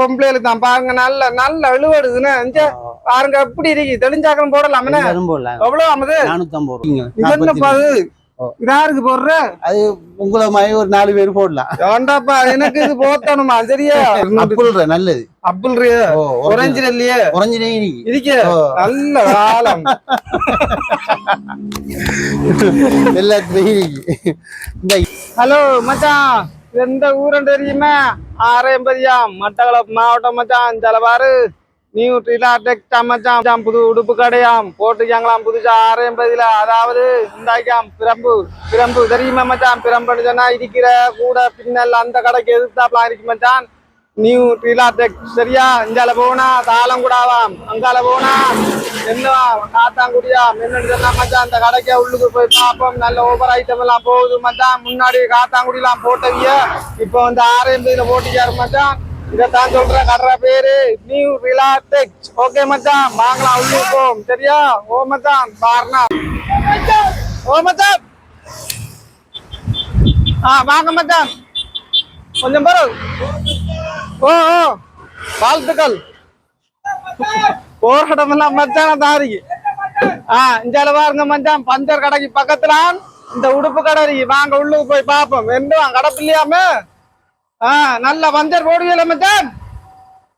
பொம்பளைகளுக்கு தான் பாருங்க நல்ல நல்ல அழுவடுதுன்னு பாருங்க எப்படி இருக்கு? தெளிஞ்சாக்கம் போடலாமே. எவ்வளவு ஆகுது நானூத்தம்பது. இதாருக்கு போடுற? அது உங்களை மாதிரி ஒரு நாலு பேர் போடலாம். ஏண்டாப்பா எனக்கு இது போத்தணுமா? சரியா? அப்புள் நல்லது. ஓ குறைஞ்சு இல்லையே? இன்னைக்கு இருக்கு. நல்ல காலம் எல்லாத்துலயும் ஹலோ மச்சான். எந்த ஊரன் தெரியுமா? ஆரையம்பதியாம் மட்டக்களப்பு மாவட்டம் மச்சான் ஜலவாறு நியூ ட்ரிலா மச்சான் புது உடுப்பு கடையாம் போட்டுக்காங்களாம் புதுசா ஆரையம்பதியில அதாவது இந்தாக்காம் பிரம்பு பிரம்பு தெரியுமா மச்சான்? பிரம்புன்னு சொன்னா இருக்கிற கூட பின்னல் அந்த கடைக்கு எதிர்த்தாப்லாம் இருக்கு மச்சான். நியூ ட்ரிலா டெக் சரியா? இஞ்சால போனா தாளம் கூடாவாம் அங்கால போனா என்னவா காத்தாங்குடியா என்னன்னு மச்சான் அந்த கடைக்கு உள்ளுக்கு போய் பார்ப்போம். நல்ல ஓவர் ஐட்டம் எல்லாம் போகுது மச்சான். முன்னாடி காத்தாங்குடி எல்லாம் போட்டவிய இப்போ வந்து ஆர்எம்பில போட்டிக்காரு மச்சான். இதைத்தான் சொல்ற கடற பேரு. நியூ ரிலாடெக்ஸ் ஓகே மச்சான் வாங்கலாம் உள்ளுக்கு போம் சரியா? ஓ மச்சான் பாருனா ஓ மச்சான். ஆ வாங்க மச்சான். கொஞ்சம் பாரு. ஓ ஓ. வாழ்த்துக்கள். போராட்டமெல்லாம் மச்சான தாரிக்கு ஆஹ் இஞ்சால பாருங்க மச்சான் பஞ்சர் கடைக்கு பக்கத்துல இந்த உடுப்பு கடை இருக்கு. வாங்க உள்ளுக்கு போய் பார்ப்போம். வெண்டுவான் கடப்பு இல்லையாம ஆ நல்ல பஞ்சர் போடுவீல மச்சான்?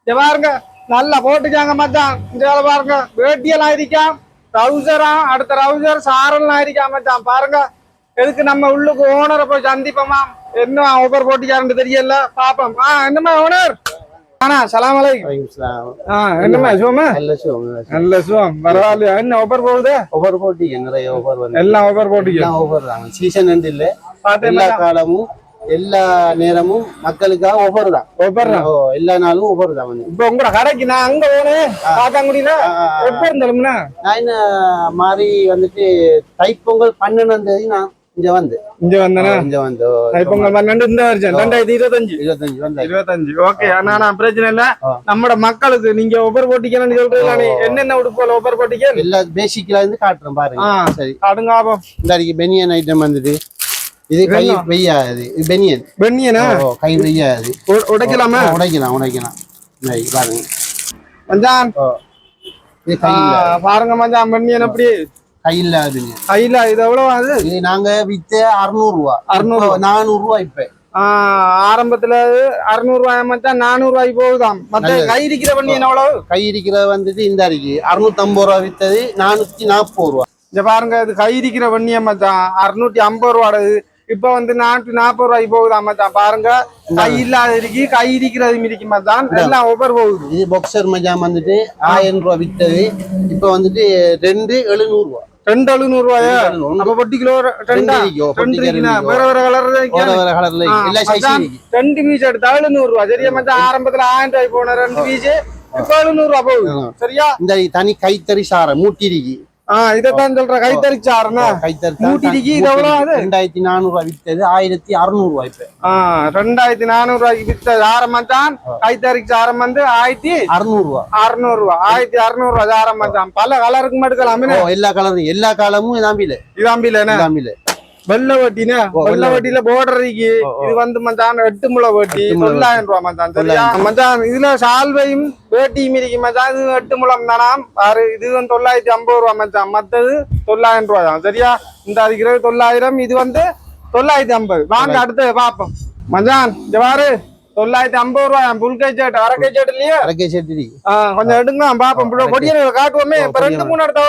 பாருங்க நல்லா போட்டுக்காங்க மச்சான். இஞ்சால பாருங்க வேட்டியெல்லாம் இருக்காம் ட்ரௌசரா அடுத்த ட்ரௌசர் சாரல்லாம் இருக்கா மச்சான். பாருங்க எதுக்கு நம்ம உள்ளுக்கு ஓனரை போய் சந்திப்போமா? என்ன ஓவர் போட்டிக்காரன்னு தெரியல. பாப்போம் ஆஹ் என்னம்மா ஓனர் ஆனா சலாம் சுகமா? நல்ல சுகம், சுகம். என்ன ஓவர் போகுது? ஒவ்வொரு போட்டிங்க நிறைய ஒவ்வொரு வந்து. எல்லாம் தான். சீசன் ரெண்டு இல்ல. எல்லா காலமும் எல்லா நேரமும் மக்களுக்காக ஒவ்வொரு தான். ஓ, எல்லா நாளும் தான் வந்து. இப்ப உங்களோட கடைக்கு நான் அங்க போனேன். காத்தாங்குடியில எப்ப இருந்தாலும்னா நான் என்ன மாறி வந்துட்டு தைப்பொங்கல் பன்னெண்டாம் தேதி நான் இங்க வந்து. இங்க வந்தேனா? இங்க வந்து. இப்ப உங்க பன்னெண்டு இந்த வருஷம் ரெண்டாயிரத்தி இருபத்தஞ்சு. இருபத்தஞ்சு ஓகே ஆனா நான் பிரச்சனை இல்ல. நம்மட மக்களுக்கு நீங்க ஒவ்வொரு போட்டிக்கலன்னு சொல்றீங்களா? என்னென்ன உடுப்போல ஒவ்வொரு போட்டிக்கல் எல்லா பேசிக்ல இருந்து காட்டுறேன் பாருங்க. சரி. அடுங்க ஆபம் இந்த அடிக்கு பெனியன் ஐட்டம் வந்துட்டு இது கை வெய்யாது. இது பெனியன் ஓ, கை வெய்யாது. உடைக்கலாமா? உடைக்கலாம் உடைக்கலாம். பாருங்க. மஞ்சான் இது பாருங்க வெண்ணியன் எப்படி கை இல்லாத பெனியன் கையில இது எவ்வளவு அது? இது நாங்க வித்து அறுநூறு ரூபா அறுநூறு. நானூறு ரூபா இப்ப. ஆரம்பத்துல அறுநூறு ரூபாய் மச்சான் நானூறு ரூபாய்க்கு போகுதாம். மத்த கை இருக்கிற வெண்ணியன் எவ்வளவு? கை இருக்கிறது வந்துட்டு இந்த அடிக்கு. அறுநூத்தம்பது ரூபா வித்தது நானூத்தி நாற்பது ரூபா. இங்க பாருங்க இது கை இருக்கிற வெண்ணியம் மச்சான் அறுநூத்தி ஐம்பது ரூபாடு இப்ப வந்து நானூத்தி நாற்பது ரூபாய்க்கு போகுதாம் மச்சான்? பாருங்க கை இல்லாத இருக்கு கை இருக்கிறது இருக்கு மச்சான். எல்லாம் ஒவ்வொரு போகுது. இது பாக்ஸர் மஜாம் வந்துட்டு ஆயிரம் ரூபா வித்தது. இப்ப வந்துட்டு ரெண்டு எழுநூறு ரூபா ரெண்டு எழுநூறு ரூபாயா. அப்ப பொட்டி கிலோ ரெண்டா வேற வேற கலர் வேற கலர்ல சைஸும் இருக்கு ரெண்டு பீஸ் எடுத்தா எழுநூறு ரூபா. சரியா மச்சான்? ஆரம்பத்துல ஆயிரம் ரூபாய் போன ரெண்டு பீஸ் இப்ப ரூபா போகுது. சரியா? இந்த தனி கைத்தறி சாரம் மூட்டி இருக்கு ஆஹ் இதைத்தான் சொல்ற கைத்தறி எவ்வளவு ஆகுது ரெண்டாயிரத்தி நானூறு ரூபா வித்தது. ஆயிரத்தி அறுநூறு ரூபாய் ரெண்டாயிரத்தி நானூறு ரூபாய்க்கு வித்த ஆரம்பிச்சான் கைத்தறிக்கு ஆரம் வந்து ஆயிரத்தி அறுநூறு ரூபா அறுநூறு ரூபா ஆயிரத்தி அறுநூறு ரூபா ஆரம்பிச்சான் பல கலருக்கு ஓ, எல்லா கலரும் எல்லா காலமும் இதாம்பில. இதாம்பில இதாம்பில. வெள்ளை வட்டினா வெள்ளை வட்டியில ஓ. இது வந்து மச்சான் எட்டு முளை வட்டி. தொள்ளாயிரம் ரூபா மச்சான். சரியா? மச்சான் இதுல சால்வையும் வேட்டியும் இருக்கு மச்சான். இது எட்டு முளம் தானாம் பாரு இது வந்து தொள்ளாயிரத்தி ஐம்பது ரூபா மச்சான். மத்தது தொள்ளாயிரம் ரூபா தான். சரியா? இந்த அதிக்கிறது தொள்ளாயிரம் இது வந்து தொள்ளாயிரத்தி ஐம்பது. வாங்க அடுத்து பாப்போம் மச்சான் பாரு. தொள்ளாயிரத்தி ஐம்பது ரூபா புல்கை சேட்டு அரக்கை சேட்டு இல்லையா? அரக்கை செட்டு கொஞ்சம் எடுங்க பாப்போம் பொடியை காட்டுவோமே. இப்ப ரெண்டு மூணு இடத்த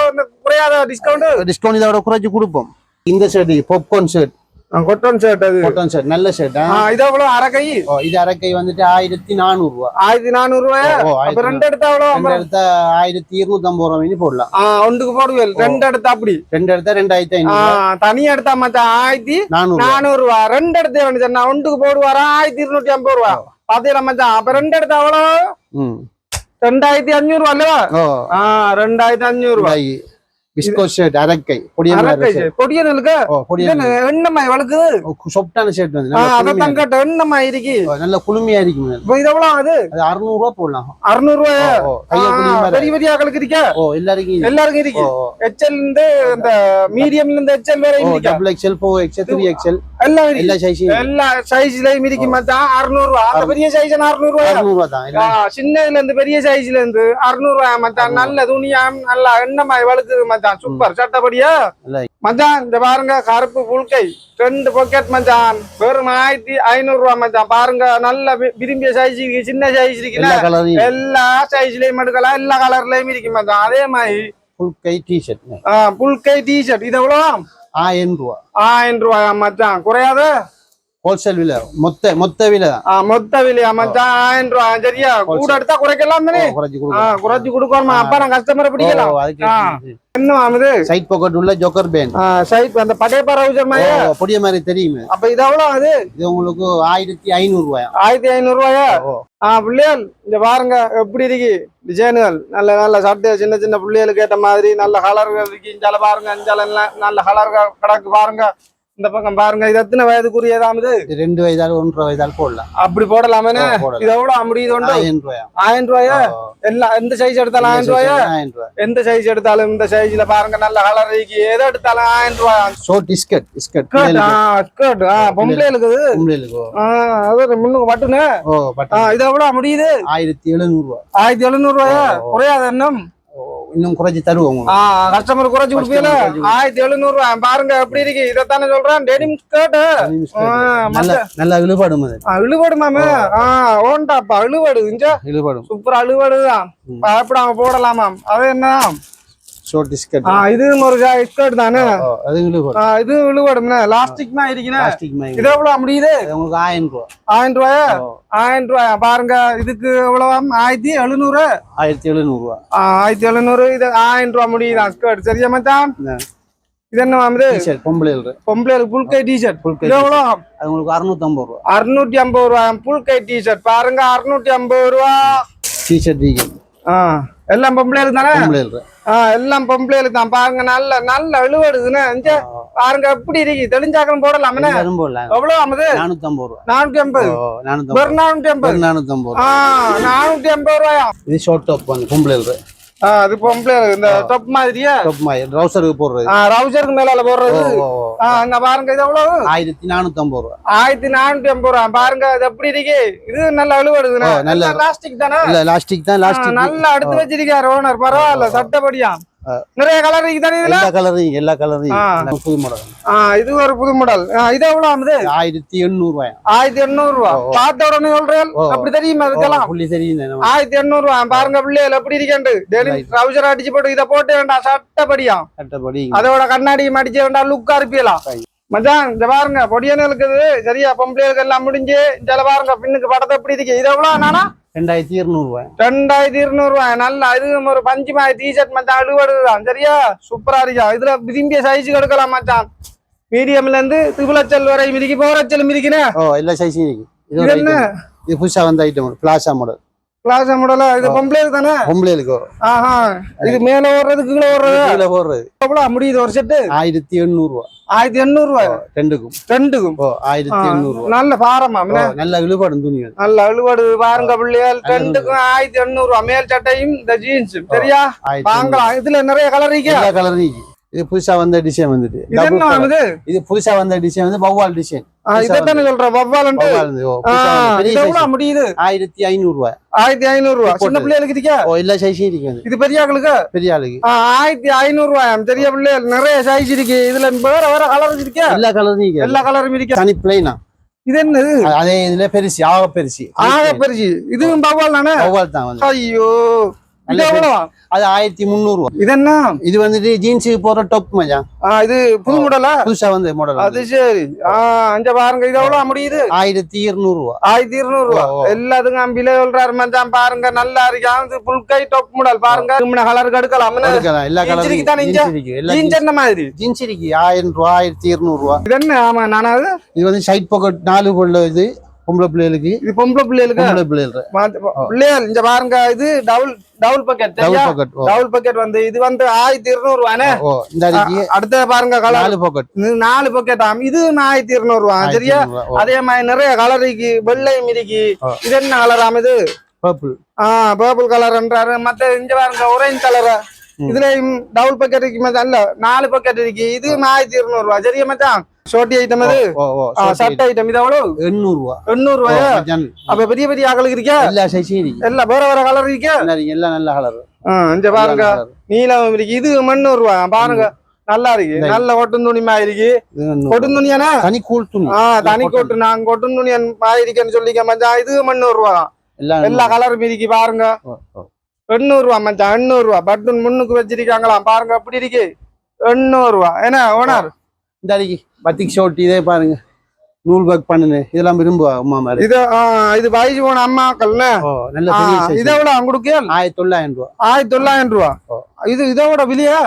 குறையாத டிஸ்கவுண்ட் டிஸ்கவுண்ட் இதோட குறைச்சு கொடுப்போம். இந்த shirt popcorn shirt cotton shirt அது. காட்டன் ஷர்ட் நல்ல ஷர்ட் இது எவ்வளவு அரக்கை இது அரக்கை வந்துட்டு ஆயிரத்தி நானூறு ரூபா ஆயிரத்தி நானூறு ரூபாய் ஓ, ரெண்டு எடுத்தா எவ்வளவு ரெண்டு எடுத்தா ஆயிரத்தி இருநூத்தி ஐம்பது ரூபா வேண்டி போடலாம். ஒன்றுக்கு போடுவேன். ரெண்டு எடுத்தா அப்படி. ரெண்டு எடுத்தா ரெண்டாயிரத்தி ஐநூறு தனியா எடுத்தா மச்சான் ஆயிரத்தி நானூறு ரூபா. ரெண்டு எடுத்து வேணும் நான் ஒன்றுக்கு போடுவாரா? ஆயிரத்தி இருநூத்தி ஐம்பது ரூபா. பாத்தீங்களா மச்சான் அப்ப ரெண்டு எடுத்தா எவ்வளவு ம். ரெண்டாயிரத்தி அஞ்சூறு ரூபா இல்லவா ஓ ரெண்டாயிரத்தி அஞ்சூறு ரூபா அரக்கை பொடியனுக்கு ஓ பொடிய எண்ணமாய் வளர்க்குது? சொப்டான ஷர்ட் வந்து ஆ, நல்ல அதைத்தான் குளுமையா இருக்கு. நல்ல குளுமையா இது எவ்வளவு அது அறுநூறு ரூபா போடலாம் அறுநூறு ரூபாயா. பெரிய பெரிய ஆக்களுக்கு இருக்கா? ஓ எல்லாருக்கும் எல்லாருக்கும் இருக்கு. இருந்து இந்த மீடியம்ல இருந்து எச்எல் வரை இருக்கா? Double XL four XL three XL எல்லாம் இருக்கு. எல்லா சைஸ்லயும் இருக்கு மச்சான் அறுநூறு ரூபா அந்த பெரிய சைஸ் அறுநூறு ரூபாயா அறுநூறு ரூபா தான் ஆ, எல்லாம் சின்னதுல இருந்து பெரிய சைஸ்ல இருந்து அறுநூறு ரூபாய் மச்சான் நல்ல துணியா நல்லா எண்ணமாய் வழுக்குது மச்சான் சூப்பர் சட்டப்படியா மச்சான் இந்த பாருங்க கருப்பு புல்கை ரெண்டு பாக்கெட் மச்சான் வெறும் ஆயிரத்தி ஐநூறு ரூபாய் மச்சான் பாருங்க நல்ல விரும்பிய சைஸ் இருக்கு சின்ன சைஸ் இருக்குல்ல எல்லா சைஸ்லயும் எடுக்கலாம் எல்லா கலர்லயும் இருக்கு மச்சான் அதே மாதிரி ஃபுல் கை டிஷர்ட் புல்கை டிஷர்ட் இது எவ்வளோ ஆயிரம் ரூபா ஆயிரம் ரூபாயா மச்சான் குறையாத ஹோல்சேல் விலை. மொத்த மொத்த விலை தான். மொத்த விலையா மச்சான் ஆயிரம் ரூபாய் சரியா? கூட எடுத்தா குறைக்கலாம் தானே? குறைச்சி ஆ, கொடுக்கும் குறைச்சு கொடுக்கணுமா? அப்ப நான் கஸ்டமரை பிடிக்கலாம். என்ன ஆகுது? சைட் பாக்கெட் உள்ள ஜோக்கர் பேன் சைட் அந்த படையப்பா ரவுஜர் மாதிரி பொடிய மாதிரி தெரியுமே. அப்ப இது எவ்வளவு ஆகுது? இது உங்களுக்கு ஆயிரத்தி ஐநூறு ரூபாயா ஆயிரத்தி ஐநூறு ரூபாயா ஓ. ஆ பிள்ளைகள் இங்க பாருங்க எப்படி இருக்கு? டிசைனுகள் நல்ல நல்ல சட்டை சின்ன சின்ன பிள்ளைகளுக்கு ஏத்த மாதிரி நல்ல கலர்கள் இருக்கு. இஞ்சால பாருங்க இஞ்சால நல்ல கலர் கிடக்கு பாருங்க. இந்த பக்கம் பாருங்க இது எத்தனை வயதுக்குரியதாமது? இது ரெண்டு வயதால் ஒன்றரை வயதால் போடலாம் அப்படி போடலாமே. இது எவ்வளவு முடியுது ஆயிரம் ரூபாயா? ஆயிரம் ரூபாயா? ஓ. எல்லா எந்த சைஸ் எடுத்தாலும் ஆயிரம் ரூபாயா? ரூபாய். எந்த சைஸ் எடுத்தாலும் இந்த சைஸ்ல பாருங்க நல்ல கலர் இருக்கு. எதை எடுத்தாலும் ஆயிரம் ரூபாயா. ஷோர்ட் ஸ்கர்ட் ஸ்கர்ட் ஸ்கர்ட் பொம்பளைகளுக்கு. பொம்பளைகளுக்கு அது முன்னுக்கு பட்டன்? இது எவ்வளவு முடியுது ஆயிரத்தி எழுநூறு ரூபா ஆயிரத்தி எழுநூறு ரூபாயா? குறையாத ஓ, இன்னும் குறைச்சி தருவோம் கஸ்டமர் குறைச்சு கொடுப்பீங்களா? ஆயிரத்தி எழுநூறு ரூபாய். பாருங்க எப்படி இருக்கு. இதைத்தானே சொல்றேன். Denim skirt. நல்ல இழுபடும் அது. இழுபடு மாமே. ஓண்டாப்பா இழுபடு. இஞ்சா? இழுபடும் சூப்பர் அழுவடுதான் பயப்படாம போடலாமாம் அது என்ன? இதுவும் ஒரு ஸ்கர்ட் தானே? அது ஆ, இது இழுவடும்னா லாஸ்டிக் தான் இருக்குண்ணே பிளாஸ்டிக் மாதிரி இது எவ்வளவு முடியுது? உங்களுக்கு ஆயிரம் ரூபா. ஆயிரம் ரூபாயா? ஓ, ஆயிரம் ரூபாயா? பாருங்க இதுக்கு எவ்வளவாம் ஆயிரத்தி எழுநூறு? ஆயிரத்தி எழுநூறு ரூபா. ஆ, ஆயிரத்தி எழுநூறு. இது ஆயிரம் ரூபா முடியுதான் ஸ்கர்ட் சரியா மச்சான்? இது என்ன மாமுது டிஷர்ட் பொம்பளைகள் பொம்பளைகளுக்கு புல் கை டிஷர்ட் Full kay இது எவ்வளோ? அது உங்களுக்கு அறுநூத்தம்பது ரூபா. அறுநூத்தி ஐம்பது ரூபா. புல் கை டிஷர்ட் பாருங்க அறுநூத்தி ஐம்பது ரூபா. டிஷர்ட் ஆ. எல்லாம் பொம்பளைகளுக்கு தானே? பொம்பளைகள் ஆ எல்லாம் பொம்பளைகளுக்கு தான். பாருங்க நல்ல நல்ல இழுவடுதுன்னு இங்க பாருங்க எப்படி இருக்கு? தெளிஞ்சாக்கம் போடலாமே. போடலாம். எவ்வளவு ரூபா நானூத்தி ஐம்பது ஓ, நானூத்தம்பது வெறும் நானூத்தி ஐம்பது நானூத்தம்பது ஆ ரூபா நானூத்தி ஐம்பது ரூபாயா? இது ஷார்ட் டாப் பொம்பளைகள். அது பொம்பளைகளுக்கு இந்த டொப் மாதிரியா? டாப் மாதிரி ட்ரௌசருக்கு போடுறது. ஆ ரவுசருக்கு மேலால போடுறது. இந்த பாருங்க இது எவ்வளவு? ஆயிரத்தி நானூத்தம்பது ரூபா. ஆயிரத்தி நானூத்தி ஐம்பது ரூபா. பாருங்க இது எப்படி இருக்கு? இது நல்ல அழுவடுதுண்ணே. நல்ல- தானே? இல்ல லாஸ்டிக் தான் லாஸ்டிக். நல்லா எடுத்து வச்சிருக்காரு ஓனர் பரவாயில்ல சட்டப்படியா. நிறைய கலர் இருக்கு தானே இதுல? எல்லா கலரையும் எல்லா கலரையும். புது மாடல் இது ஒரு புது மாடல் இது எவ்வளவு ஆகுது? ஆயிரத்தி எண்ணூறு ரூபாய்? ஆயிரத்தி எண்ணூறு ரூபா. பார்த்த உடனே சொல்றேன். அப்படி தெரியுமா அதுக்கெல்லாம் புள்ளி தெரியும். ஆயிரத்தி எண்ணூறு ரூபா. பாருங்க பிள்ளைகள் எப்படி இருக்கேன் டெய்லி. ட்ரௌசர் அடிச்சு போட்டு இதை போட்டு வேண்டாம் சட்டப்படியா? கட்டப்படி அதோட கண்ணாடி மடிச்சு வேண்டாம் லுக்கா இருப்பீங்களா. மச்சான் இந்த பாருங்க பொடியனு இருக்குது சரியா பொம்பளைகளுக்கு எல்லாம் முடிஞ்சு இந்த பாருங்க பின்னுக்கு படத்தை எப்படி இருக்கு? இது எவ்வளவு நானா? ரெண்டாயிரத்தி இருநூறு ரூபாய் ரெண்டாயிரத்தி இருநூறு ரூபாய் நல்லா இது ஒரு பஞ்சு மாதிரி டிஷர்ட் மச்சான் அழுவடுதான் சரியா? சூப்பரா இருக்கா? இதுல விரும்பிய சைஸுக்கு எடுக்கலாம் மச்சான். மீடியம்ல இருந்து திபுலச்சல் வரை மிதிக்கு போரச்சல் மிதிக்கினே. ஓ எல்லா சைஸும் இருக்கு. இது என்ன. இது புதுசா வந்த ஐட்டம் பிளாசா மாடல் கிளாஸ் மாடலா இது பொம்பளைக்கு தானே? பொம்பளைகளுக்கு வரும் ஆஹா இது மேல ஓடுறது கீழே ஓடுறது? கீழே போடுறது எவ்வளவு முடியுது ஒரு செட்டு? ஆயிரத்தி எண்ணூறு ரூபா ஆயிரத்தி எண்ணூறு ரூபாய் ரெண்டுக்கும். ரெண்டுக்கும்? ஓ ஆயிரத்தி எண்ணூறு நல்ல பாரமா நல்ல இழுபடும் துணிகள். நல்ல அழுவாடு பாருங்க பிள்ளைகள். ரெண்டுக்கும் ஆயிரத்தி எண்ணூறு ரூபா மேல் சட்டையும் இந்த ஜீன்ஸ் சரியா. வாங்கலாம். இதுல நிறைய கலர் இருக்கு. இது புதுசா வந்த டிசைன் வந்துட்டு. இது புதுசா வந்த டிசைன் வந்து வௌவால் டிசைன் இதைத்தானே சொல்றேன் முடியுது? ஆயிரத்தி ஐநூறு ரூபாய் ஆயிரத்தி ஐநூறு ரூபா சின்ன பிள்ளைகளுக்கு இருக்கா ஓ இருக்கு அது. இது பெரிய ஆளுக்கு? பெரிய ஆளுக்கு. ஆயிரத்தி ஐநூறு ரூபாய் பெரிய பிள்ளைகள் நிறைய சைஸ் இருக்கு. இதுல வேற வேற கலர் இருக்கா எல்லா கலரும் எல்லா கலரும் இருக்கா? தனி பிளைனா இது என்னது? அதே இதுல பெருசு ஆக பெருசு ஆக பெருசு இதுவும் பவால் தானே தான் ஐயோ. அது ஆயிரத்தி முந்நூறு ரூபாய் இது என்ன இது வந்துட்டு ஜீன்ஸுக்கு போற டாப் ஆ, இது புது மாடலா புதுசா வந்த மாடல் அது சரி. அங்க பாருங்க இது எவ்வளவு முடியுது? ஆயிரத்தி இருநூறு ஆயிரத்தி இருநூறு ரூபா. எல்லாத்துக்கும் அம்பிலே சொல்றாரு மச்சான் பாருங்க நல்லா இருக்கு? இது புல் கை டாப் மாடல் பாருங்க. கலருக்கு எடுக்கலாம் எடுக்கலாம் எல்லா இருக்கு தானே? ஜீன்ஸ் என்ன மாதிரி? ஜீன்ஸ் இருக்கு ஆயிரம் ஆயிரத்தி இருநூறு இது என்ன ஆமா நானாவது இது வந்து சைட் பாக்கெட் நாலு கொள்ள இது. பொம்பளை பிள்ளைகளுக்கு? இது பொம்பளை பிள்ளைகளுக்கு? பொம்பளை பிள்ளைகள். பிள்ளைகள் இங்க பாருங்க இது double double pocket double pocket double pocket வந்து இது வந்து ஆயிரத்தி இருநூறு ரூபானே? அடுத்த பாருங்க கலர் நாலு பாக்கெட் இது நாலு பக்கெட் ஆகும் இது ஆயிரத்தி இருநூறு ரூபா சரியா அதே மாதிரி நிறைய கலர் இருக்கு. வெள்ளையும் இருக்கு ஆ. இது என்ன கலர் ஆகுது பர்பிள் ஆஹ் பர்பிள் கலர்ன்றாரு மத்த இங்க பாருங்க ஒரேஞ்ச் கலர் இதுலயும் டபுள் பக்கெட் இருக்கு மச்சான் இல்ல நாலு பக்கெட் இருக்கு. இது ஆயிரத்தி இருநூறு ரூபா சரியா மச்சான்? ஷோட்டி ஐட்டம் அது சட்டை ஐட்டம் இது எவ்வளவு எண்ணூறு ரூபா எண்ணூறு ரூபாயா அப்ப பெரிய பெரிய ஆக்களுக்கு இருக்கா? எல்லா சைஸும் இருக்கு. எல்லாம் வேற வேற கலர் இருக்கா? நல்லா இருக்கு, எல்லாம் நல்ல கலர் இங்க பாருங்க. நீலம் இருக்கு. இது மண்ணூறு ரூபா பாருங்க நல்லா இருக்கு. நல்ல கொட்டும் துணி மாதிரி இருக்கு கொட்டும் துணியானா? தனி கூல் துணி. ஆ தனி கொட்டு நாங்க கொட்டும் துணி மாதிரி இருக்கேன்னு சொல்லிக்க மச்சான். இது மண்ணூறு ரூபா எல்லாம் எல்லா கலரும் இருக்கு. பாருங்க. எண்ணூறு ரூபா மச்சான். எண்ணூறு ரூபா பட்டன் முன்னுக்கு வச்சிருக்காங்களாம். பாருங்க அப்படி இருக்கு? எண்ணூறு ரூபா என்ன ஓனர்? இந்த அடிக்கு பத்திக் ஷோட் இதே பாருங்க. நூல் ஒர்க் பண்ணுது இதெல்லாம் விரும்புவா அம்மா மாதிரி? இது இது வயசு போன அம்மாக்கள்னு ஓ நல்ல. இதை விட கொடுக்க ஆயிரத்தி தொள்ளாயிரம் ரூபா. ஆயிரத்தி தொள்ளாயிரம் ரூபா. இது இதை விட விலையா?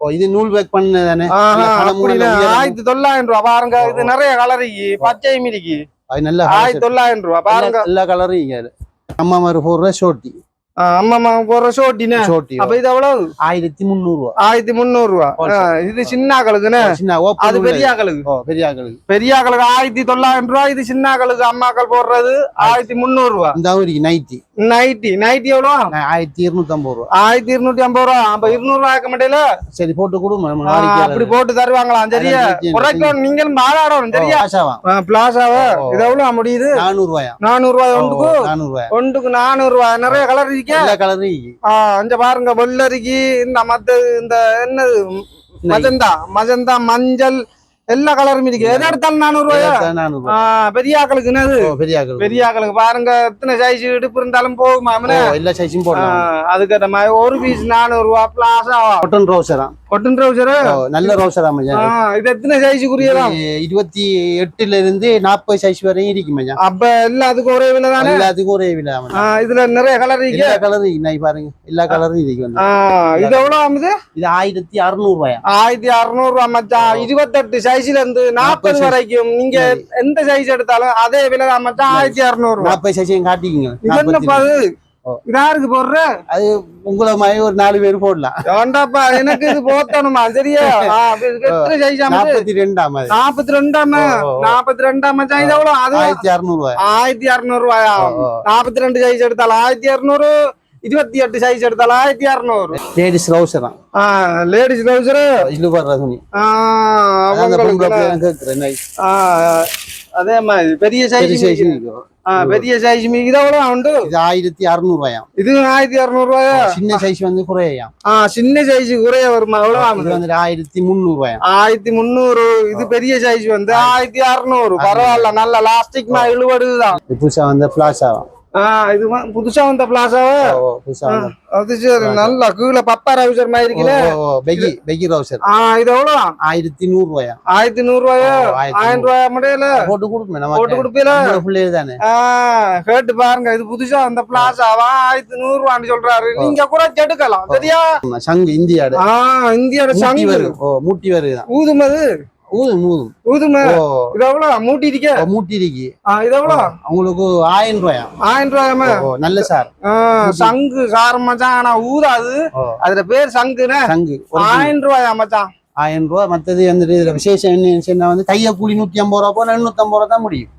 ஓ இது நூல் ஒர்க் பண்ணது தானே ஆஹா, நல்ல பணமும் நல்ல அப்படின்னா உயரமும். ஆயிரத்தி தொள்ளாயிரம் ரூபா. பாருங்க இது நிறைய கலர் இருக்கு. பச்சை மிரிக்கு அது நல்ல ஆயிரத்தி தொள்ளாயிரம் ரூபா. பாருங்க. எல்லா கலரும் இங்க. அம்மா மாதிரி போடுற ஷோட்டி ஆ, அம்மா அம்மா போடுற ஷோட்டின்னு ஷோட்டி அப்ப இது எவ்வளவு ஆயிரத்தி முந்நூறு ரூபா ஆயிரத்தி முந்நூறு ரூபா இது சின்ன அது பெரிய பெரிய ஆயிரத்தி தொள்ளாயிரம் ரூபா இது சின்ன அம்மாக்கள் போடுறது ஆயிரத்தி முந்நூறு ரூபா இந்த இருக்கு நைட்டி நைட்டி நைட்டி எவ்வளோ ஆயிரத்தி இருநூத்தி ஐம்பது ரூபா ஆயிரத்தி இருநூத்தி ஐம்பது ரூபா அப்ப இருநூறு ரூபா மாட்டேல சரி போட்டு கொடுங்க அப்படி போட்டு தருவாங்களாம் சரியா. குறைக்கணும் நீங்களும் பாடாடணும் சரியா பிளாசாவ. இது எவ்வளவு முடியுது நானூறு ரூபாயா நானூறு ரூபாய் ஒன்றுக்கு நானூறு ரூபாயா ஒன்றுக்கு நானூறு ரூபாய் நிறைய கலர் இருக்கே எல்லா கலரும் ஆ அங்க பாருங்க வெள்ளரிக்கு இந்த மத்த இந்த என்னது மஜந்தா மஜந்தா மஞ்சள் எல்லா கலரும் இருக்கு. எதை எடுத்தாலும் நானூறு ரூபாயா ரூபாய் பெரிய ஆக்களுக்கு என்னது? பெரிய ஆக்கள் பெரிய ஆக்களுக்கு பாருங்க எத்தனை சைஸ் இடுப்பு இருந்தாலும் போகுமா? எல்லா சைஸும் போடலாம். அதுக்கேற்ற மாதிரி ஒரு பீஸ் நானூறு ரூபா பிளாஸா காட்டன் ரோசரா கொட்டன் ட்ரௌசரு நல்ல ரோசரா மச்சான். இது எத்தனை சைஸுக்குரியதான் இது இருபத்தி எட்டுல இருந்து நாற்பது சைஸ் வரையும் இருக்கு மச்சான். அப்ப எல்லாத்துக்கும் ஒரே விலை தானே? எல்லாத்துக்கும் ஒரே விலை இதுல நிறைய கலர் இருக்கு. எல்லா கலரும் நான் பாருங்க. எல்லா கலரும் இருக்கு இது எவ்வளவு ஆகுது? இது ஆயிரத்தி அறுநூறு ரூபாயா ஆயிரத்தி அறுநூறு ரூபா மச்சான் இருபத்தெட்டு சைஸ்ல இருந்து நாற்பது. வரைக்கும் நீங்க எந்த சைஸ் எடுத்தாலும் அதே விலை தான் மச்சான் ஆயிரத்தி அறுநூறு நாற்பது சைஸையும் காட்டிக்கிங்க. இது யாருக்கு போடுற? அது உங்களை மாதிரி ஒரு நாலு பேர் போடலாம். ஏண்டாப்பா எனக்கு இது போத்தணுமா? சரியா? சைஸ் நாற்பத்தி ரெண்டாம் நாற்பத்தி ரெண்டாம். நாற்பத்தி ரெண்டாம் இது எவ்வளவு? அது ஆயிரத்தி அறுநூறு ஆயிரத்தி அறுநூறு ரூபாயா நாற்பத்தி ரெண்டு சைஸ் எடுத்தாலும் ஆயிரத்தி அறுநூறு. இருபத்தி எட்டு சைஸ் எடுத்தாலும் ஆயிரத்தி அறுநூறு லேடிஸ் லேடிஸ் ட்ரௌசரு பிள்ளைங்க கேட்கிறேன் nice. ஆ, அதே மாதிரி பெரிய சைஸ் இருக்கு. பெரிய சைஸ் மீக்கு தான் எவ்வளவு உண்டு இது ஆயிரத்தி அறுநூறு ரூபாயாம் இது ஆயிரத்தி அறுநூறு ரூபாயா சின்ன சைஸ் வந்து குறையாம் ஆ சின்ன சைஸ் குறைய வருமா எவ்வளவு இது ஆகுது வந்துட்டு ஆயிரத்தி முந்நூறு ரூபாயாம் ஆயிரத்தி முந்நூறு இது பெரிய சைஸ் வந்து ஆயிரத்தி அறுநூறு பரவாயில்ல நல்ல லாஸ்டிக் இழுவடுதான் புதுசா வந்த பிளாஸாவாம் ஆ இது புதுசா வந்த பிளாஸாவா ஓ புதுசா வந்த. அது சரி நல்லா கீழே பப்பா ரவிசர் மாதிரி இருக்குல்ல? பெகி பெகி ரவுசர் ஆ இது எவ்வளவு ஆயிரத்தி நூறு ரூபாயாம் ஆயிரத்தி நூறு ரூபாயா ஆயிரம் ரூபாயா முடியல போட்டு கொடுப்பேன் போட்டு கொடுப்பீல? பிள்ளைகள் தானே? கேட்டு பாருங்க இது புதுசா அந்த பிளாஸாவா ஆயிரத்தி நூறு ரூபான்னு சொல்றாரு நீங்க கூட எடுக்கலாம் சரியா? சங்கு இந்தியாடு. ஆ இந்தியோட சங்கு. வரும் மூட்டி வருதுதான். ஊதுமது ஊதும் ஊதும். ஊதும? இது எவ்வளவு மூட்டி இருக்க? மூட்டி இருக்கு. இது எவ்வளவு அவங்களுக்கு ஆயிரம் ரூபாயாம் ஆயிரம் ரூபாயாம? நல்ல சார். சங்கு காரம் மச்சான் ஆனா ஊதாது. அதுல பேர் சங்குன்னு சங்கு ஆயிரம் ரூபாயா மச்சான்? ஆயிரம் ரூபாய் மத்தது வந்துட்டு இதுல விசேஷம் என்ன வந்து தைய கூலி நூத்தி ஐம்பது ரூபா போல எண்ணூத்தி ஐம்பது ரூபா தான் முடியும்.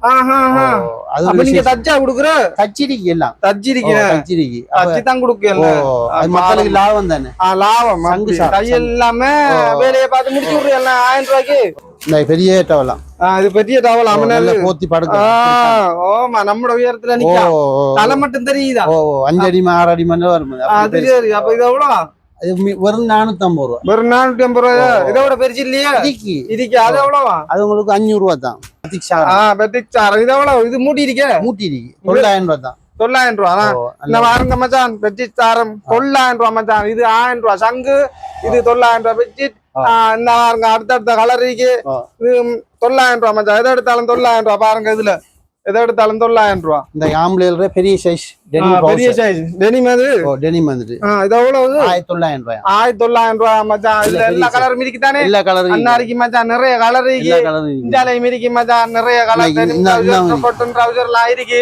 அது நீங்க. தச்சா குடுக்குற? தச்சிருக்கு எல்லாம். தச்சிருக்கு. அப்ப- தச்சு தான் குடுக்கல அது மக்களுக்கு லாபம் தானே? லாபம். தையல் இல்லாம ஓ. வேலையை பார்த்து முடிச்சு விடுறீங்க எல்லாம் ஆயிரம் ரூபாய்க்கு? இந்த பெரிய டவலாம். இது பெரிய டவல் அமனல் போத்தி படுக்க. ஓமா நம்மட உயரத்துல நிக்கா. தலை மட்டும் தெரியுதா? ஓ அஞ்சு அடி ஆறு அடி மணி வரும் அது. அப்ப இது எவ்வளவு வெறும் நானூத்தி ஐம்பது ரூபா. வெறும் நானூத்தி ஐம்பது ரூபாயா இதோட பெருசு இல்லையா? இதுக்கு. இதுக்கு அது எவ்வளவா? அது உங்களுக்கு அஞ்சூறு ரூபா தான் அதிக் சாரம். இது எவ்வளவு? இது இருக்க? மூட்டி இருக்கு. தொள்ளாயிரம் ரூபா தான். தொள்ளாயிரம் ரூபா. இந்த வாருங்க மச்சான் பெட்ஷீட் சாரம் தொள்ளாயிரம் ரூபா மச்சான். இது ஆயிரம் ரூபா. சங்கு இது தொள்ளாயிரம் ரூபா பெட்ஷீட். இந்த வாருங்க அடுத்தடுத்த கலர் இருக்கு. இது தொள்ளாயிரம் ரூபா மச்சான். எதை எடுத்தாலும் தொள்ளாயிரம் ரூபா பாருங்க இதுல. எதை எடுத்தாலும் தொள்ளாயிரம் ரூபா இந்த ஆம்பளைல பெரிய சைஸ் பெரிய. சைஸ் டெனிம் அது ஓ டெனிம் வந்துட்டு இது எவ்வளவு ஆயிரத்தி தொள்ளாயிரம் ரூபாய் ஆயிரத்தி தொள்ளாயிரம் ரூபா மச்சான் இதுல இல்ல, எல்லா பெரிய கலரும் இருக்கு தானே எல்லா கலரும் அன்னாரிக்கு மச்சான் நிறைய கலர். இந்தியாலயம் இருக்கு மச்சான் நிறைய கலர் கொட்டன் ட்ரௌசர் எல்லாம் இருக்கு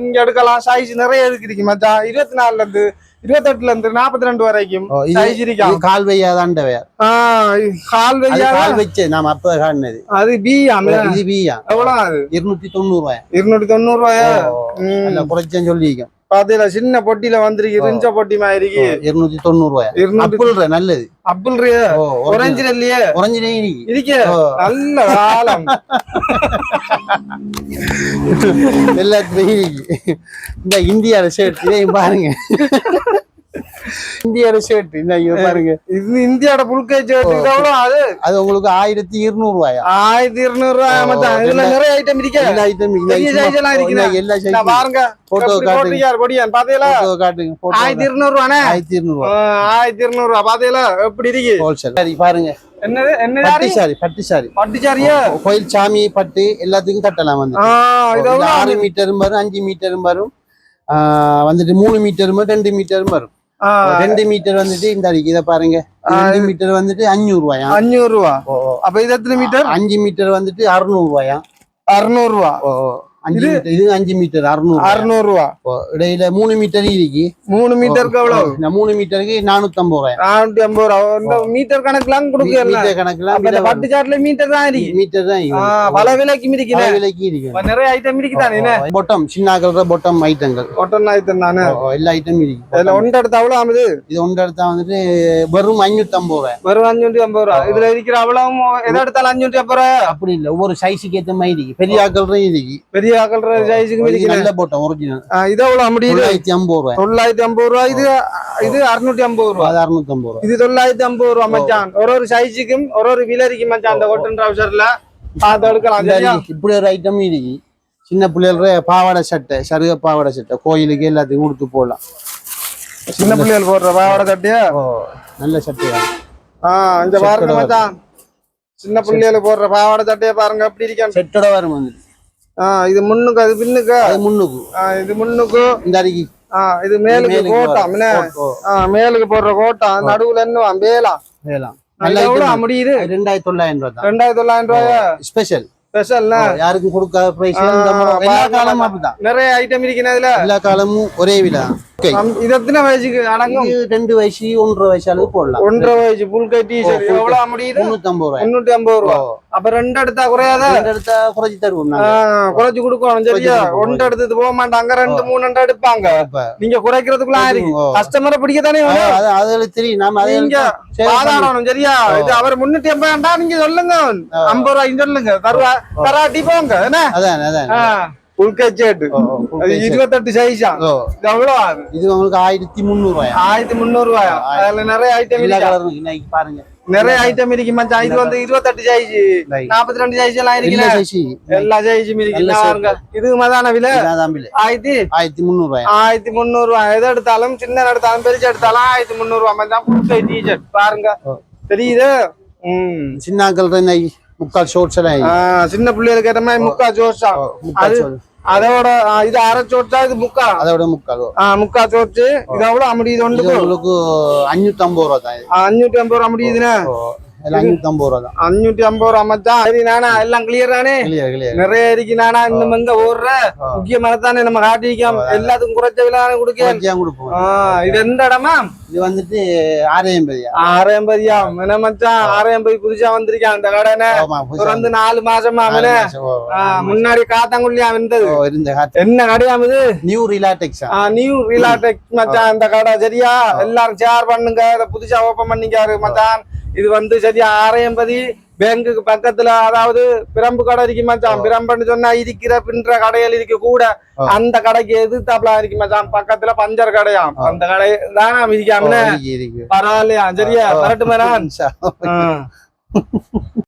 இங்க எடுக்கலாம் சைஸ் நிறைய இருக்கு மச்சான் இருபத்தி நாலுல இருந்து இருபத்தெட்டுல இருந்து நாற்பத்தி ரெண்டு வரைக்கும் கால் வையாதாண்ட வேர் ஆஹ் கால் வையா கால் வச்சு நாம அப்ப காட்டினது அது பி இது பியா எவ்வளவு? இருநூத்தி தொண்ணூறு ரூபாய்? இருநூத்தி தொண்ணூறு ரூபாயா? குறைச்சேன்னு சொல்லியிருக்கேன். பாத்தீங்களா? சின்ன பொட்டியில வந்திருக்கு ரிஞ்ச பொட்டி மாதிரி இருக்கு இருநூத்தி தொண்ணூறு ரூபாயா. அப்புள் நல்லது. அப்பிள் ஒரஞ்சு இல்லையே குறைஞ்சினே இருக்கு. நல்ல காலம். எல்லாத்துலயும் இந்த இந்தியால ஷர்ட் இதையும் பாருங்க. இந்தியால ஷர்ட் பாருங்க. இது இந்தியாவோட புல்கேஜ் எவ்வளவு அது? அது உங்களுக்கு ஆயிரத்தி இருநூறு ரூபாயா? ஆயிரத்தி இருநூறு ரூபாய் மச்சான். இதுல நிறைய ஐட்டம் இருக்கு. எல்லா ஐட்டம் பெரிய எல்லாம் இருக்குண்ணே. எல்லா சைஸ் பாருங்க. எப்படி காட்டுங்க. பொடியான் பாத்தீங்களா? காட்டுங்க photo ஆயிரத்தி இருநூறு ரூபானே ஆயிரத்தி இருநூறு ஆயிரத்தி இருநூறு ரூபா பாத்தீங்களா? எப்படி இருக்கு? ஹோல்சேல் சரி பாருங்க. என்னது? என்ன பட்டு சாரி? பட்டு சாரி பட்டு சாரியா கோயில் சாமி பட்டு எல்லாத்துக்கும் கட்டலாம் வந்து ஆறு மீட்டரும் வரும் அஞ்சு மீட்டரும் வரும். வந்துட்டு மூணு மீட்டரும் ரெண்டு மீட்டரும் வரும். ரெண்டு மீட்டர் வந்துட்டு இந்த அடிக்கு. இதை பாருங்க. ரெண்டு மீட்டர் வந்துட்டு அஞ்சூறு ரூபாயா அஞ்சூறு ரூபா அப்ப இது எத்தனை மீட்டர்? அஞ்சு மீட்டர் வந்துட்டு அறுநூறு ரூபாயா அறுநூறு ரூபா ஓ, அஞ்சு இது அஞ்சு மீட்டர் அறுநூறு. அறுநூறு ரூபா இடையில மூணு மீட்டர் இருக்கு. மூணு மீட்டருக்கு எவ்வளவு? மூணு மீட்டருக்கு நானூத்தி ஐம்பது ரூபாயா நானூத்தி ஐம்பது ரூபா மீட்டர் கணக்குலாம் கொடுக்கல. மீட்டர் கணக்குல அப்ப இந்த பட்டு சாட்டுல மீட்டர் தான் இருக்கு. மீட்டர் தான் இருக்கு. பல விலைக்கு பல மிதிக்கிறேன் விலைக்கு இருக்கு. நிறைய ஐட்டம் என்ன? பொட்டம் சின்ன கலர பொட்டம் ஐட்டங்கள் ஒட்டன் ஐட்டம் தானே எல்லா ஐட்டம் இருக்கு. இதுல ஒன்று எடுத்து அவ்வளவு ஆகுது? இது ஒன்று எடுத்தா வந்துட்டு வெறும் அஞ்சூத்தி ஐம்பது ரூபாய். வெறும் அஞ்சூத்தி ஐம்பது ரூபா இதுல இருக்கிற அவ்வளவு எதை எடுத்தாலும் அஞ்சூத்தி ஐம்பது ரூபா அப்படி இல்ல. ஒவ்வொரு சைஸுக்கு ஏத்த மாதிரி இருக்கு. பெரிய ஆக்கள்றையும் இருக்கு. பெரிய ஆக்கள்ற சைஸுக்கு நல்ல பொட்டம் ஒரிஜினல் இது எவ்வளவு தொள்ளாயிரத்தி ஐம்பது ரூபாய் தொள்ளாயிரத்தி ஐம்பது ரூபா இது இது அறுநூத்தி ஐம்பது அது அறுநூத்தி ஐம்பது ரூபாய் இது தொள்ளாயிரத்தி ஐம்பது ரூபா மச்சான் ஒரு ஒரு சைஸுக்கும் ஒரு ஒரு விலரிக்கு மச்சான் அந்த ஒட்டன் ட்ரௌசர்ல பார்த்து எடுக்கலாம். இப்படி ஒரு ஐட்டம் இருக்கு சின்ன பிள்ளைகள பாவாடை சட்டை சருக பாவாடை சட்டை கோயிலுக்கு எல்லாத்துக்கும் கொடுத்து போடலாம் சின்ன பிள்ளைகள் போடுற பாவாடை தட்டியா ஓ நல்ல சட்டையா ஆஹ் இந்த பாருங்க மச்சான் சின்ன பிள்ளைகள் போடுற பாவாடை தட்டையை பாருங்க எப்படி இருக்கான் செட்டோட வரும் வந்துட்டு இது முன்னுக்கு அது பின்னுக்கு. அது முன்னுக்கு. இது முன்னுக்கு. இந்த அடிக்கு இது மேலுக்கு கோட்டாம் மேலுக்கு போடுற கோட்டாம் நடுவுல என்ன வேலா வேலாம் ஐட்டம் முடியுது? ரெண்டாயிரத்தி தொள்ளாயிரம் ரூபாய் ரெண்டாயிரத்தி தொள்ளாயிரம் ரூபாயா? ஸ்பெஷல் ஸ்பெஷல்ல யாருக்கும் கொடுக்காத பிரைஸ் எல்லா காலமும். அப்படிதான். நிறைய ஐட்டம் இருக்குன்னு இதுல. எல்லா காலமும் ஒரே விலை. இது எத்தனை வயசுக்கு அடங்கும்? ரெண்டு வயசு ஒன்றரை வயசு அளவு போடலாம். ஒன்றரை வயசு புல் கை டிஷர்ட் full எவ்வளவு முடியுது? முன்னூத்தி ஐம்பது ரூபாய். முன்னூத்தி ஐம்பது ரூபா அப்ப ரெண்டு எடுத்தா குறையாத? ரெண்டு எடுத்தா குறைச்சி தருவோம் குறைச்சு கொடுக்கணும் சரியா. ஒன்று எடுத்துட்டு போக மாட்டாங்க ரெண்டு மூணு ரெண்டு எடுப்பாங்க. நீங்க குறைக்கிறதுக்குள்ள ஆயிருக்கு. கஸ்டமரை வேணும்? அது அதுல தெரியும். நாம நீங்க பாதாடணும் சரியா? இது அவர் முன்னூத்தி ஐம்பது வேண்டா நீங்க சொல்லுங்க. ஐம்பது ரூபாய்க்கு சொல்லுங்க. தருவா தராட்டி போங்க என்ன? அதான் அதான். உள்கச்சேட்டு. இருபத்தெட்டு சைஸா இது எவ்வளவு ஆகுது? இது உங்களுக்கு ஆயிரத்தி முந்நூறு ரூபாயா ஆயிரத்தி முந்நூறு ரூபாயா அதுல நிறைய ஐட்டம் பாருங்க. நிறைய ஐட்டம் இருக்கு மச்சான். இது வந்து இருபத்தெட்டு சைஸ். நாற்பத்தி ரெண்டு சைஸ் எல்லாம் சைஸும் எல்லா சைஸும் இருக்கு. இது மதான விலை? ஆயிரத்தி ஆயிரத்தி முந்நூறு ரூபாயா ஆயிரத்தி முந்நூறு ரூபாய் எதை எடுத்தாலும் சின்ன எடுத்தாலும் பெருசு எடுத்தாலும் ஆயிரத்தி முந்நூறு ரூபாய் மச்சான் புதுசை டிஷர்ட் பாருங்க. தெரியுது? ம். சின்ன கலர் இன்னைக்கு முக்கால் ஷோர்ட்ஸ் எல்லாம் சின்ன பிள்ளைகளுக்கு ஏற்ற மாதிரி முக்கால் அது shorts. அதோட இது அரை சோட்டா இது முக்கா? அதோட முக்கால் முக்கா சோச்சு இது எவ்வளவு முடியுது இது ஒன்றுக்கு உங்களுக்கு அஞ்சூத்தி ஐம்பது ரூபா தான். அஞ்சூத்தி ஐம்பது ரூபா முடியுதுண்ணே அஞ்சூத்தி ஐம்பது ரூபா தான். அஞ்சூத்தி ஐம்பது ரூபா மச்சான் சரி நானா எல்லாம் கிளியர் தானே? கிளியர் கிளியர் நிறைய இருக்கு நானா இன்னும் எங்க ஓடுற முக்கியமானதானே நம்ம காட்டிக்கோம் எல்லாத்துக்கும் குறைச்ச விலை தானே கொடுக்க? கொடுப்போம். இது எந்த இடமா? இது வந்துட்டு ஆறு எண்பதியா ஆறு எண்பதியா என்ன மச்சான்? ஆறு எண்பது புதுசா வந்திருக்கான் அந்த கடைனே திறந்து நாலு மாசமா அவனே? முன்னாடி காத்தாங்குள்ளியா வந்தது ஓ, இருந்த காத்து. என்ன கடையாமது நியூ ரிலாடெக்ஸா நியூ ரிலாடெக் மச்சான் இந்த கடை சரியா? எல்லாரும் ஷேர் பண்ணுங்க. இதை புதுசா ஓபன் பண்ணிக்காரு மச்சான். இது வந்து சரியா ஆறு எண்பது பேங்குக்கு பக்கத்துல அதாவது பிரம்பு கடை இருக்கு மச்சான். பிரம்புன்னு சொன்னா இருக்கிற பின்ற கடைகள் இருக்கு கூட. அந்த கடைக்கு எதிர்த்தாப்புல இருக்கு மச்சான். பக்கத்துல பஞ்சர் கடையாம். அந்த கடை தானா மிதிக்காம இருக்கு இருக்கு. பரவாயில்லையா? சரியா. Correct madam.